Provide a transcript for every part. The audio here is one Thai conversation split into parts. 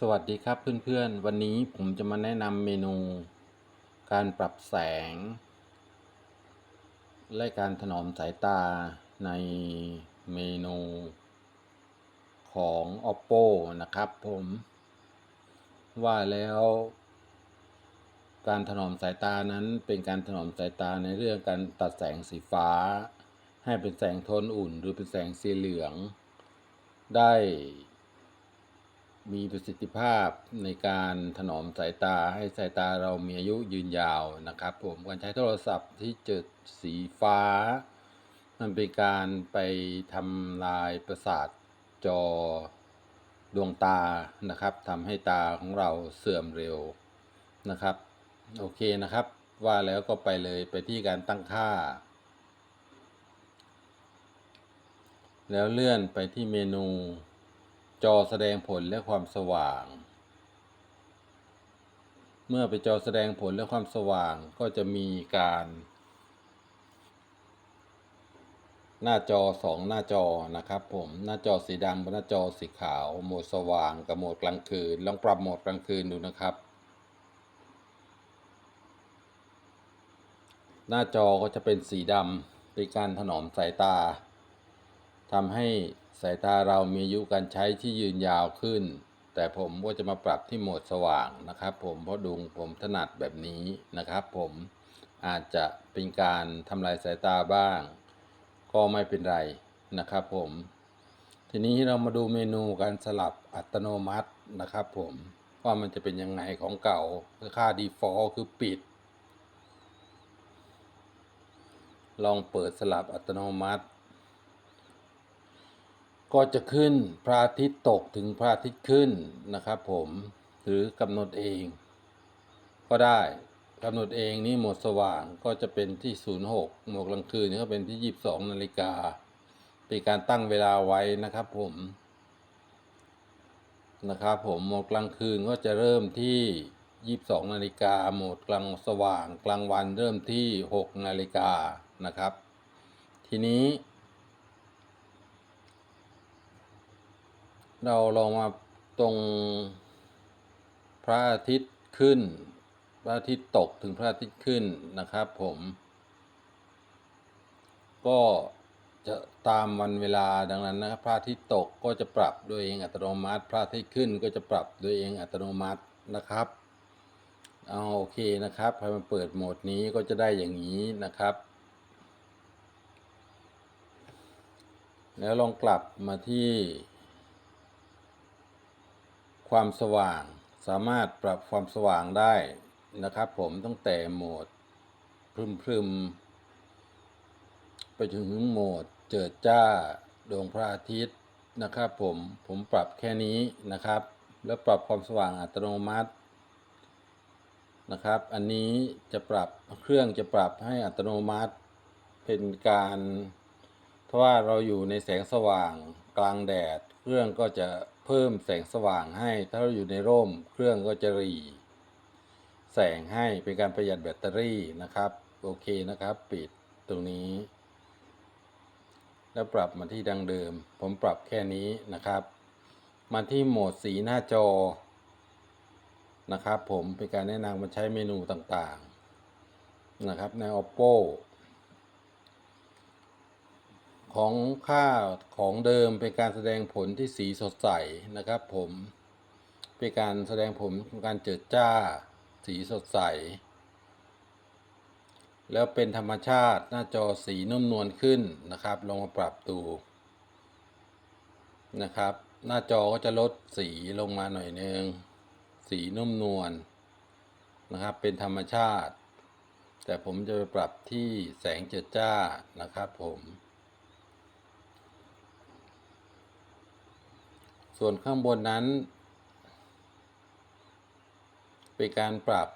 สวัสดีครับเพื่อนๆ วันนี้ผมจะมาแนะนำเมนู การปรับแสง และการถนอมสายตาในเมนูของ oppo นะครับผม ว่าแล้ว การถนอมสายตานั้นเป็นการถนอมสายตาในเรื่องการตัดแสงสีฟ้า ให้เป็นแสงโทนอุ่น หรือเป็นแสงสีเหลือง ได้ มีประสิทธิภาพในการถนอมสายตาให้สายตาเรามีอายุยืนยาวนะครับ ผมการใช้โทรศัพท์ที่เจิดสีฟ้า มันเป็นการไปทำลายประสาทจอดวงตานะครับทำให้ตาของเราเสื่อมเร็วนะครับ โอเคนะครับ ว่าแล้วก็ไปเลยไปที่การตั้งค่า แล้วเลื่อนไปที่เมนู จอแสดงผลและความสว่าง เมื่อไปจอแสดงผลและความสว่างก็จะมีการ หน้าจอสองหน้าจอนะครับผมหน้าจอสีดำกับหน้าจอสีขาว โหมดสว่างกับโหมดกลางคืนลองปรับโหมดกลางคืนดูนะครับ หน้าจอก็จะเป็นสีดำเป็นการถนอมสายตา ทำให้สายตาเรามีอายุการใช้ที่ยืนยาวขึ้น แต่ผมก็จะมาปรับที่โหมดสว่างนะครับ ผมเพราะดุงผมถนัดแบบนี้นะครับ ผมอาจจะเป็นการทำลายสายตาบ้าง ก็ไม่เป็นไรนะครับ ผม ทีนี้เรามาดูเมนูการสลับอัตโนมัตินะครับ ผมว่ามันจะเป็นยังไงของเก่าค่า default คือปิด ลองเปิดสลับอัตโนมัติ ก็จะขึ้นพระอาทิตย์ตกถึงพระอาทิตย์ขึ้นนะครับผมหรือกำหนดเอง ก็ได้กำหนดเองนี่หมดสว่างก็จะเป็นที่ 06 หมดกลางคืนนี่ก็เป็นที่ 22 นาฬิกาเป็นการตั้งเวลาไว้นะครับผมนะครับผมหมดกลางคืนก็จะเริ่มที่ 22 นาฬิกาหมดกลางสว่าง กลางวันเริ่มที่ 6 นาฬิกานะครับ ทีนี้ เราลองมาตรงพระอาทิตย์ขึ้น พระอาทิตย์ตกถึงพระอาทิตย์ขึ้นนะครับผม ก็จะตามวันเวลาดังนั้นนะครับพระอาทิตย์ตกก็จะปรับโดยเองอัตโนมัติ พระอาทิตย์ขึ้นก็จะปรับโดยเองอัตโนมัตินะครับเอาโอเคนะครับพอมาเปิดโหมดนี้ก็จะได้อย่างนี้นะครับ แล้วลองกลับมาที่ ความสว่างสามารถปรับความสว่างได้นะครับผมตั้งแต่โหมดพรึมพรึมไปถึงโหมดเจิดจ้าดวงพระอาทิตย์นะครับผมผมปรับแค่นี้นะครับ แล้วปรับความสว่างอัตโนมัตินะครับ อันนี้จะปรับเครื่องจะปรับให้อัตโนมัติเป็นการเพราว่าเราอยู่ในแสงสว่างกลางแดด เครื่องก็จะ เพิ่มแสงสว่างให้ ถ้าเราอยู่ในร่มเครื่องก็จะหรีแสงให้เป็นการประหยัดแบตเตอรี่นะครับ โอเคนะครับ ปิดตรงนี้ แล้วปรับมาที่ดังเดิม ผมปรับแค่นี้นะครับ มาที่โหมดสีหน้าจอนะครับ ผมเป็นการแนะนำมาใช้เมนูต่างๆนะครับใน oppo ของค่าของเดิมเป็นการแสดงผลที่สีสดใสนะครับ ผมเป็นการแสดงผลของการเจิดจ้า สีสดใส แล้วเป็นธรรมชาติหน้าจอสีนุ่มนวลขึ้นนะครับ ลองมาปรับดูนะครับ หน้าจอก็จะลดสีลงมาหน่อยนึงสีนุ่มนวลนะครับ เป็นธรรมชาติ แต่ผมจะไปปรับที่แสงเจิดจ้านะครับผม ส่วนข้างบนนั้น เป็นการปรับ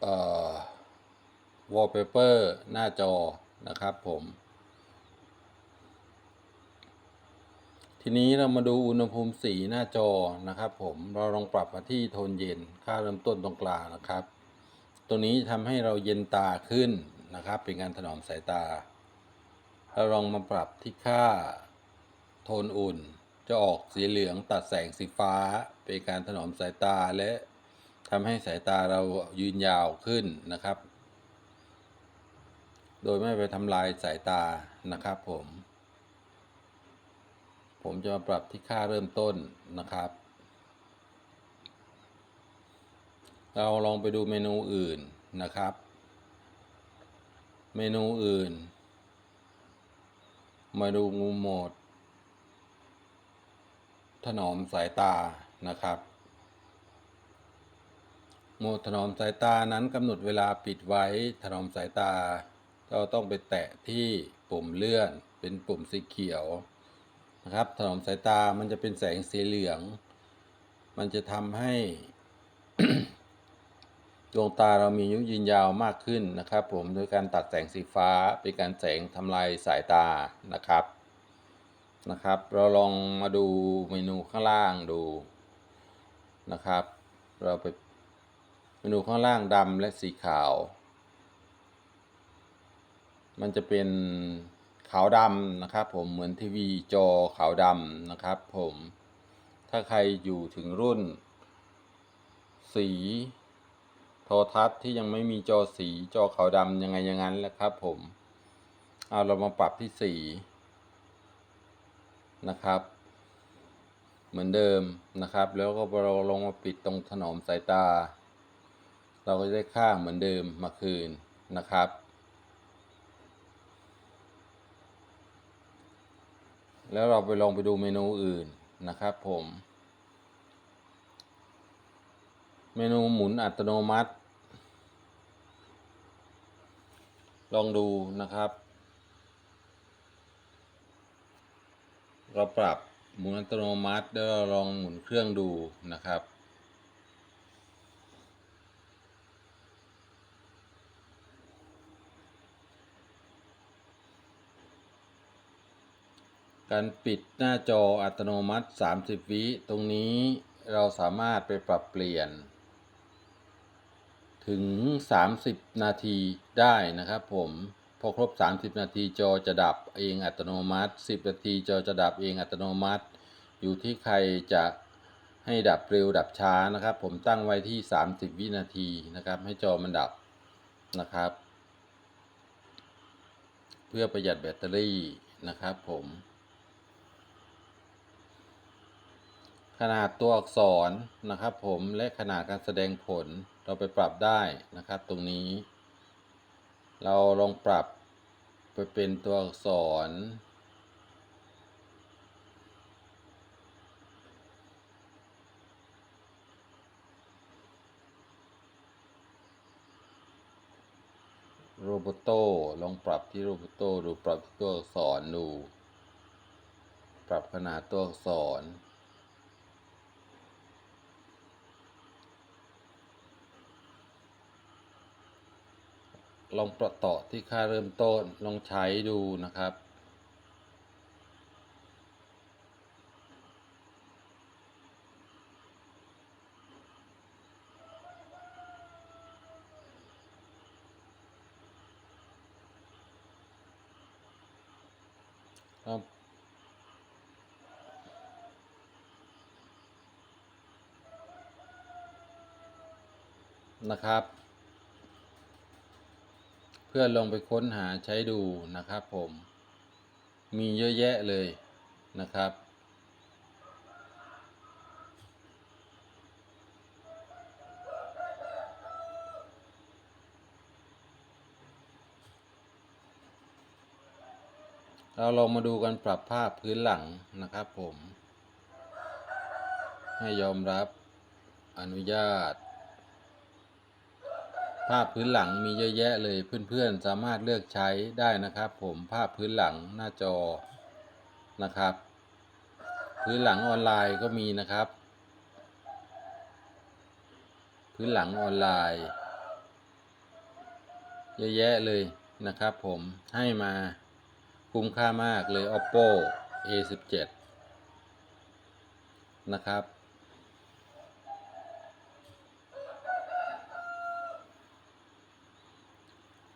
เอ่อ wallpaper หน้าจอนะครับผม ทีนี้เรามาดูอุณหภูมิสีหน้าจอนะครับผม เราลองปรับมาที่โทนเย็น ค่าเริ่มต้นตรงกลางนะครับ ตัวนี้ทำให้เราเย็นตาขึ้นนะครับ เป็นการถนอมสายตา เราลองมาปรับที่ค่าโทนอุ่น จะออกสีเหลืองตัดแสงสีฟ้า เป็นการถนอมสายตาและทำให้สายตาเรายืนยาวขึ้นนะครับ โดยไม่ไปทำลายสายตานะครับผม ผมจะมาปรับที่ค่าเริ่มต้นนะครับ เราลองไปดูเมนูอื่นนะครับ เมนูอื่น มาดูงูโหมด ถนอมสายตานะครับ โหมดถนอมสายตานั้นกำหนดเวลาปิดไว้ถนอมสายตา เราต้องไปแตะที่ปุ่มเลื่อนเป็นปุ่มสีเขียวนะครับ ถนอมสายตามันจะเป็นแสงสีเหลือง มันจะทำให้ดวงตาเรามีอายุยืนยาวมากขึ้นนะครับ ผมโดยการตัดแสงสีฟ้าเป็นการแสงทำลายสายตานะครับ นะครับ เราลองมาดูเมนูข้างล่างดูนะครับ เราไปเมนูข้างล่างดำและสีขาว มันจะเป็นขาวดำนะครับ ผมเหมือนทีวีจอขาวดำนะครับ ผมถ้าใครอยู่ถึงรุ่น สีโทรทัศน์ที่ยังไม่มีจอสีจอขาวดำยังไงอย่างนั้นแหละครับ ผมเอาเรามาปรับที่สี นะครับ เหมือนเดิมนะครับ แล้วก็เราลงมาปิดตรงถนอมสายตา เราก็จะได้ค่าเหมือนเดิมมาคืนนะครับ แล้วเราไปลองไปดูเมนูอื่นนะครับผม เมนูหมุนอัตโนมัติ ลองดูนะครับ เราปรับหมุนอัตโนมัติแล้วเราลองหมุนเครื่องดูนะครับ การปิดหน้าจออัตโนมัติ 30 วิตรงนี้เราสามารถไปปรับเปลี่ยน ถึง 30 นาทีได้นะครับผม พอครบ 30 นาทีจอจะดับเองอัตโนมัติ 10 นาทีจอจะดับเองอัตโนมัติ อยู่ที่ใครจะให้ดับเร็วดับช้านะครับ ผมตั้งไว้ที่ 30 วินาทีนะครับ ให้จอมันดับนะครับ เพื่อประหยัดแบตเตอรี่นะครับผมขนาดตัวอักษรนะครับผมและขนาดการแสดงผลเราไปปรับได้นะครับตรงนี้ เราลองปรับไปเป็นตัวอักษร โรบโตลองปรับที่โรบโตดูปรับที่ตัวอักษรดู ปรับขนาดตัวอักษร ลองประต่อที่ค่าเริ่มต้นลองใช้ดูนะครับ ครับนะครับ พื่อลองไปค้นหาใช้ดูนะครับผม มีเยอะแยะเลยนะครับ เราลองมาดูกันปรับภาพพื้นหลังนะครับผม ให้ยอมรับอนุญาต ภาพพื้นหลังมีเยอะแยะเลยเพื่อนๆสามารถเลือกใช้ได้นะครับ ผมภาพพื้นหลังหน้าจอนะครับ พื้นหลังออนไลน์ก็มีนะครับ พื้นหลังออนไลน์ เยอะแยะเลยนะครับ ผมให้มาคุ้มค่ามากเลย oppo a17 นะครับ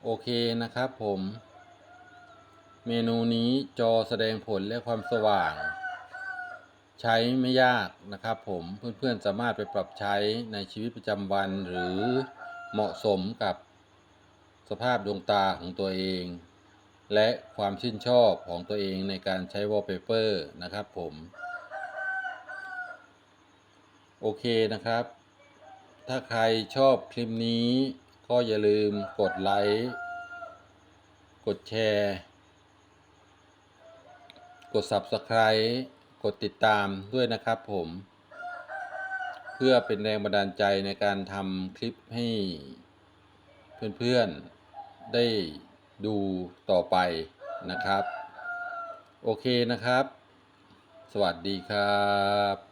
โอเคนะครับผม เมนูนี้จอแสดงผลและความสว่าง ใช้ไม่ยากนะครับผมเพื่อนๆสามารถไปปรับใช้ในชีวิตประจำวันหรือเหมาะสมกับสภาพดวงตาของตัวเอง และความชื่นชอบของตัวเองในการใช้วอลเปเปอร์นะครับผม โอเคนะครับ ถ้าใครชอบคลิปนี้ ก็อย่าลืมกดไลค์ กดแชร์ กด Subscribe กดติดตามด้วยนะครับผม เพื่อเป็นแรงบันดาลใจในการทำคลิปให้เพื่อนๆได้ดูต่อไปนะครับ โอเคนะครับ สวัสดีครับ